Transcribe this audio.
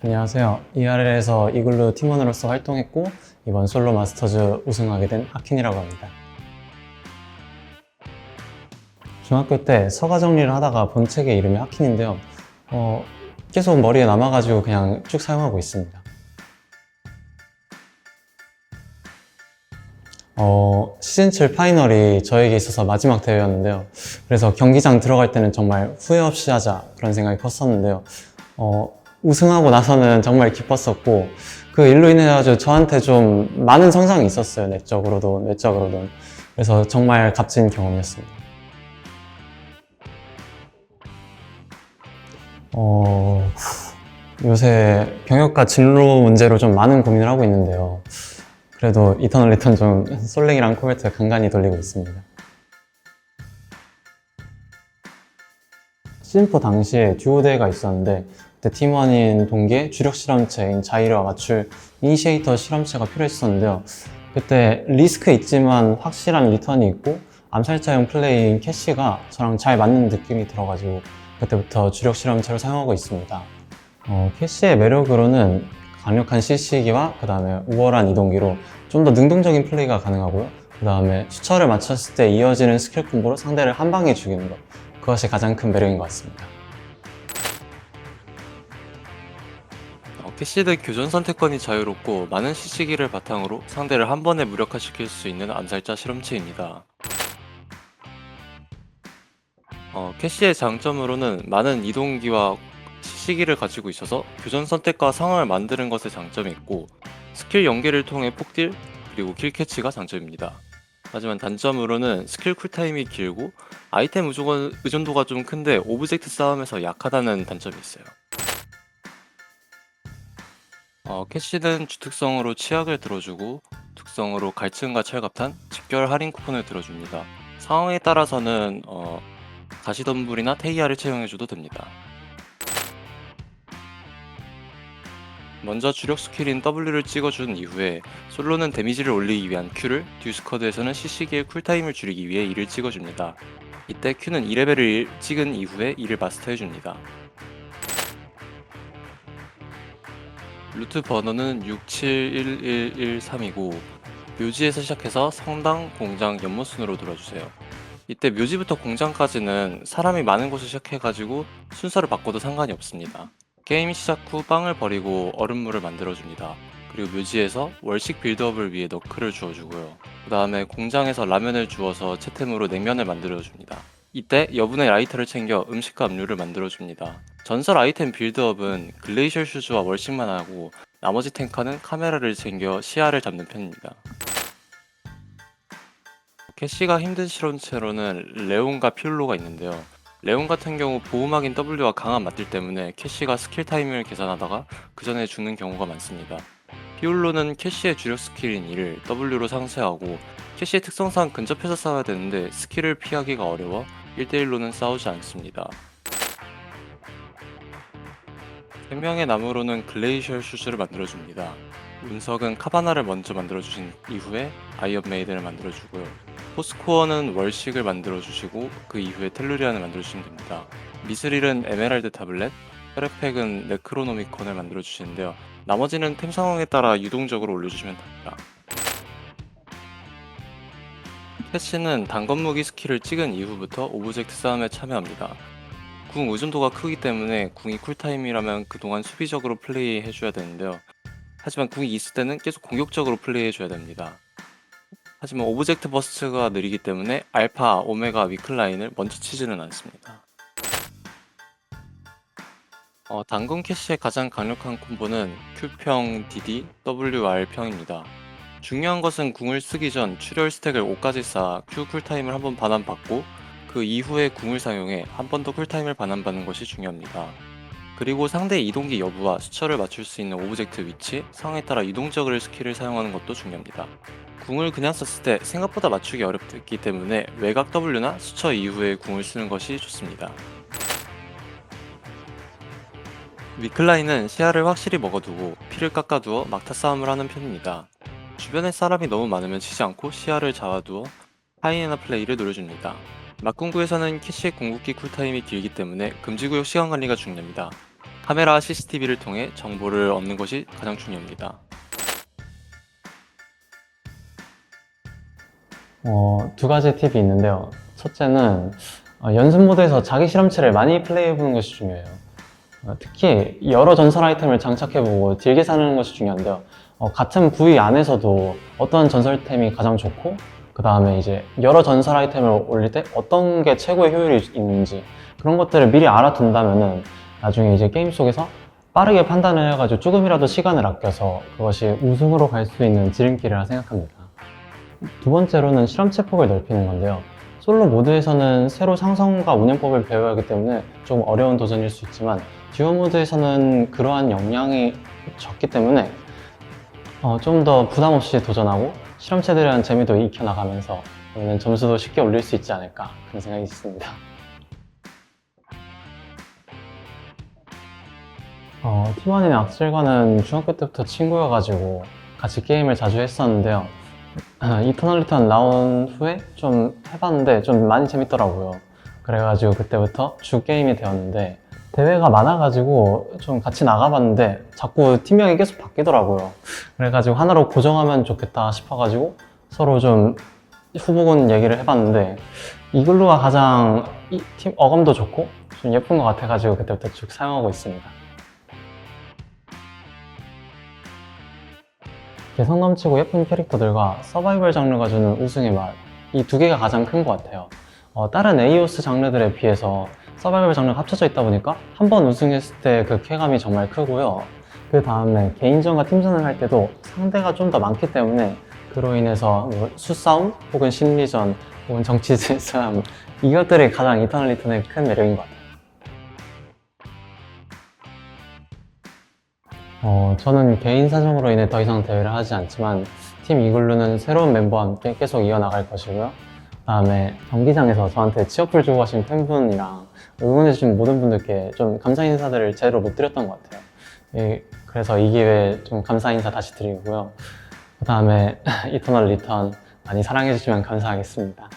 안녕하세요. ERL에서 이글루 팀원으로서 활동했고 이번 솔로 마스터즈 우승하게 된 하킨이라고 합니다. 중학교 때 서가 정리를 하다가 본 책의 이름이 하킨인데요. 어, 계속 머리에 남아가지고 그냥 쭉 사용하고 있습니다. 어, 시즌 7 파이널이 저에게 있어서 마지막 대회였는데요. 그래서 경기장 들어갈 때는 정말 후회 없이 하자 그런 생각이 컸었는데요. 어, 우승하고 나서는 정말 기뻤었고 그 일로 인해 가지고 저한테 좀 많은 성장이 있었어요. 내적으로도 외적으로도. 그래서 정말 값진 경험이었습니다. 어, 요새 경영과 진로 문제로 좀 많은 고민을 하고 있는데요. 그래도 이터널 리턴 좀 솔랭이랑 코베트 간간히 돌리고 있습니다. 시즌4 당시에 듀오 대회가 있었는데 그때 팀원인 동기의 주력 실험체인 자이르와 맞출 이니시에이터 실험체가 필요했었는데요. 그때 리스크 있지만 확실한 리턴이 있고 암살자형 플레이인 캐시가 저랑 잘 맞는 느낌이 들어가지고 그때부터 주력 실험체로 사용하고 있습니다. 어, 캐시의 매력으로는 강력한 CC기와 그 다음에 우월한 이동기로 좀 더 능동적인 플레이가 가능하고요. 그 다음에 수처를 맞췄을 때 이어지는 스킬 콤보로 상대를 한 방에 죽이는 것. 그것이 가장 큰 매력인 것 같습니다. 캐시드 교전 선택권이 자유롭고 많은 시치기를 바탕으로 상대를 한 번에 무력화시킬 수 있는 암살자 실험체입니다. 어, 캐시의 장점으로는 많은 이동기와 시치기를 가지고 있어서 교전 선택과 상황을 만드는 것에 장점이 있고 스킬 연계를 통해 폭딜 그리고 킬 캐치가 장점입니다. 하지만 단점으로는 스킬 쿨타임이 길고 아이템 의존, 의존도가 좀 큰데 오브젝트 싸움에서 약하다는 단점이 있어요. 어, 캐시는 주특성으로 치약을 들어주고 특성으로 갈증과 철갑탄, 직결 할인 쿠폰을 들어줍니다. 상황에 따라서는 어, 가시덤불이나 테이아를 채용해줘도 됩니다. 먼저 주력 스킬인 W를 찍어준 이후에 솔로는 데미지를 올리기 위한 Q를, 듀스커드에서는 CC기의 쿨타임을 줄이기 위해 E를 찍어줍니다. 이때 Q는 2레벨을 찍은 이후에 E를 마스터해줍니다. 루트 번호는 671113이고 묘지에서 시작해서 성당, 공장, 연못순으로 돌아주세요. 이때 묘지부터 공장까지는 사람이 많은 곳을 시작해가지고 순서를 바꿔도 상관이 없습니다. 게임 시작 후 빵을 버리고 얼음물을 만들어줍니다. 그리고 묘지에서 월식 빌드업을 위해 너클을 주어주고요. 그 다음에 공장에서 라면을 주어서 채템으로 냉면을 만들어줍니다. 이때 여분의 라이터를 챙겨 음식과 음료를 만들어줍니다. 전설 아이템 빌드업은 글레이셜 슈즈와 월식만 하고 나머지 탱커는 카메라를 챙겨 시야를 잡는 편입니다. 캐시가 힘든 실험체로는 레온과 피올로가 있는데요. 레온 같은 경우 보호막인 W와 강한 맞딜 때문에 캐시가 스킬 타이밍을 계산하다가 그 전에 죽는 경우가 많습니다. 피올로는 캐시의 주력 스킬인 E를 W로 상쇄하고 캐시의 특성상 근접해서 싸워야 되는데 스킬을 피하기가 어려워 1대1로는 싸우지 않습니다. 생명의 나무로는 글레이셜 슈즈를 만들어줍니다. 운석은 카바나를 먼저 만들어주신 이후에 아이언 메이드를 만들어주고요. 포스코어는 월식을 만들어주시고 그 이후에 텔루리안을 만들어주시면 됩니다. 미스릴은 에메랄드 타블렛, 페르팩은 네크로노미콘을 만들어주시는데요. 나머지는 템 상황에 따라 유동적으로 올려주시면 됩니다. 패시는 단검무기 스킬을 찍은 이후부터 오브젝트 싸움에 참여합니다. 궁 의존도가 크기 때문에 궁이 쿨타임이라면 그동안 수비적으로 플레이 해 줘야 되는데요. 하지만 궁이 있을 때는 계속 공격적으로 플레이 해 줘야 됩니다. 하지만 오브젝트 버스트가 느리기 때문에 알파, 오메가, 위클라인을 먼저 치지는 않습니다. 어, 당근 캐시의 가장 강력한 콤보는 Q평, DD, WR평입니다. 중요한 것은 궁을 쓰기 전 출혈 스택을 5까지 쌓아 Q 쿨타임을 한번 반환받고 그 이후에 궁을 사용해 한 번 더 쿨타임을 반환받는 것이 중요합니다. 그리고 상대의 이동기 여부와 수처를 맞출 수 있는 오브젝트 위치, 상황에 따라 유동적으로 스킬을 사용하는 것도 중요합니다. 궁을 그냥 썼을 때 생각보다 맞추기 어렵기 때문에 외곽 W나 수처 이후에 궁을 쓰는 것이 좋습니다. 위클라인은 시야를 확실히 먹어두고 피를 깎아두어 막타 싸움을 하는 편입니다. 주변에 사람이 너무 많으면 치지 않고 시야를 잡아두어 하이에나 플레이를 노려줍니다. 막궁구에서는 캐시의 궁극기 쿨타임이 길기 때문에 금지구역 시간 관리가 중요합니다. 카메라 CCTV를 통해 정보를 얻는 것이 가장 중요합니다. 어, 두 가지 팁이 있는데요. 첫째는 어, 연습 모드에서 자기 실험체를 많이 플레이해보는 것이 중요해요. 어, 특히 여러 전설 아이템을 장착해보고 딜 계산하는 것이 중요한데요. 어, 같은 부위 안에서도 어떤 전설템이 가장 좋고 그 다음에 이제 여러 전설 아이템을 올릴 때 어떤 게 최고의 효율이 있는지 그런 것들을 미리 알아둔다면은 나중에 이제 게임 속에서 빠르게 판단을 해가지고 조금이라도 시간을 아껴서 그것이 우승으로 갈 수 있는 지름길이라 생각합니다. 두 번째로는 실험체 폭을 넓히는 건데요. 솔로 모드에서는 새로 상성과 운영법을 배워야 하기 때문에 좀 어려운 도전일 수 있지만 듀오 모드에서는 그러한 역량이 적기 때문에 어, 좀 더 부담 없이 도전하고 실험체들에 대한 재미도 익혀나가면서 그러면 점수도 쉽게 올릴 수 있지 않을까 그런 생각이 있습니다. 어, 팀원인 악질과는 중학교 때부터 친구여가지고 같이 게임을 자주 했었는데요. 아, 이터널 리턴 나온 후에 좀 해봤는데 좀 많이 재밌더라고요. 그래가지고 그때부터 주 게임이 되었는데 대회가 많아가지고 좀 같이 나가봤는데 자꾸 팀명이 계속 바뀌더라고요. 그래가지고 하나로 고정하면 좋겠다 싶어가지고 서로 좀 후보군 얘기를 해봤는데 이글루가 가장 이팀 어감도 좋고 좀 예쁜 것 같아가지고 그때부터 쭉 사용하고 있습니다. 개성 넘치고 예쁜 캐릭터들과 서바이벌 장르가 주는 우승의 맛, 이 두 개가 가장 큰 것 같아요. 어, 다른 에이오스 장르들에 비해서 서바이벌 장르가 합쳐져 있다 보니까 한 번 우승했을 때 그 쾌감이 정말 크고요. 그 다음에 개인전과 팀전을 할 때도 상대가 좀 더 많기 때문에 그로 인해서 뭐 수싸움 혹은 심리전 혹은 정치 싸움 이것들이 가장 이터널 리턴의 큰 매력인 것 같아요. 어, 저는 개인 사정으로 인해 더 이상 대회를 하지 않지만 팀 이글루는 새로운 멤버와 함께 계속 이어나갈 것이고요. 다음에 경기장에서 저한테 취업을 주고 가신 팬분이랑 응원해주신 모든 분들께 좀 감사 인사들을 제대로 못 드렸던 것 같아요. 예, 그래서 이 기회에 좀 감사 인사 다시 드리고요. 그 다음에 이터널 리턴 많이 사랑해주시면 감사하겠습니다.